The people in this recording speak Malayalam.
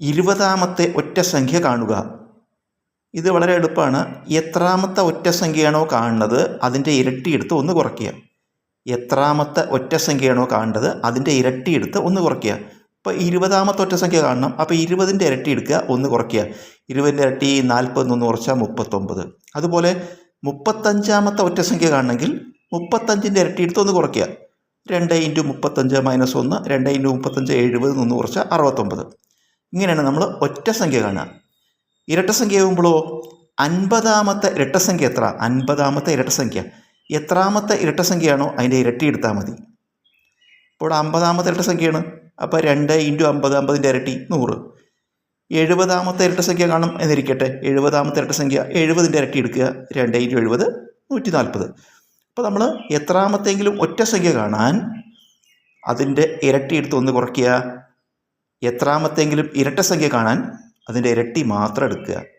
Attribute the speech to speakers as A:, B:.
A: ഇരുപതാമത്തെ ഒറ്റ സംഖ്യ കാണുക. ഇത് വളരെ എളുപ്പമാണ്. എത്രാമത്തെ ഒറ്റ സംഖ്യയാണോ കാണുന്നത്? അതിന്റെ ഇരട്ടി എടുത്ത് ഒന്ന് കുറയ്ക്കുക. എത്രാമത്തെ ഒറ്റ സംഖ്യയാണോ കാണേണ്ടത് അതിന്റെ ഇരട്ടി എടുത്ത് ഒന്ന് കുറയ്ക്കുക. ഇപ്പോൾ ഇരുപതാമത്തെ ഒറ്റ സംഖ്യ കാണണം. അപ്പോൾ ഇരുപതിന്റെ ഇരട്ടി എടുക്കുക ഒന്ന് കുറയ്ക്കുക. ഇരുപതിന്റെ ഇരട്ടി നാൽപ്പത്തൊന്ന് കുറച്ചാൽ മുപ്പത്തൊമ്പത്. അതുപോലെ മുപ്പത്തഞ്ചാമത്തെ ഒറ്റ സംഖ്യ കാണണമെങ്കിൽ മുപ്പത്തഞ്ചിന്റെ ഇരട്ടി എടുത്ത് ഒന്ന് കുറയ്ക്കുക. രണ്ട് ഇന്റു മുപ്പത്തഞ്ച് മൈനസ് ഒന്ന് രണ്ട് ഇന്റു മുപ്പത്തഞ്ച് എഴുപത് നിന്ന് കുറച്ചാൽ അറുപത്തൊമ്പത്. ഇങ്ങനെയാണ് നമ്മൾ ഒറ്റ സംഖ്യ കാണുക. ഇരട്ട സംഖ്യ ആകുമ്പോഴോ അൻപതാമത്തെ ഇരട്ടസംഖ്യ എത്ര? അൻപതാമത്തെ ഇരട്ടസംഖ്യ. എത്രാമത്തെ ഇരട്ടസംഖ്യയാണോ? അതിന്റെ ഇരട്ടി എടുത്താൽ മതി. ഇപ്പോൾ അമ്പതാമത്തെ ഇരട്ടസംഖ്യയാണ്. അപ്പോൾ രണ്ട് ഇന്റു അമ്പത് അമ്പതിന്റെ ഇരട്ടി നൂറ്. എഴുപതാമത്തെ ഇരട്ടസംഖ്യ കാണും എന്നിരിക്കട്ടെ. എഴുപതാമത്തെ ഇരട്ടസംഖ്യ എഴുപതിന്റെ ഇരട്ടി എടുക്കുക. രണ്ട് ഇന്റു എഴുപത് നൂറ്റി നാൽപ്പത് അപ്പോൾ നമ്മൾ എത്രാമത്തെങ്കിലും ഒറ്റ സംഖ്യ കാണാൻ അതിന്റെ ഇരട്ടി എടുത്ത് ഒന്ന് കുറയ്ക്കുക. എത്രാമത്തെങ്കിലും ഇരട്ട സംഖ്യ കാണാൻ അതിന്റെ ഇരട്ടി മാത്രം എടുക്കുക.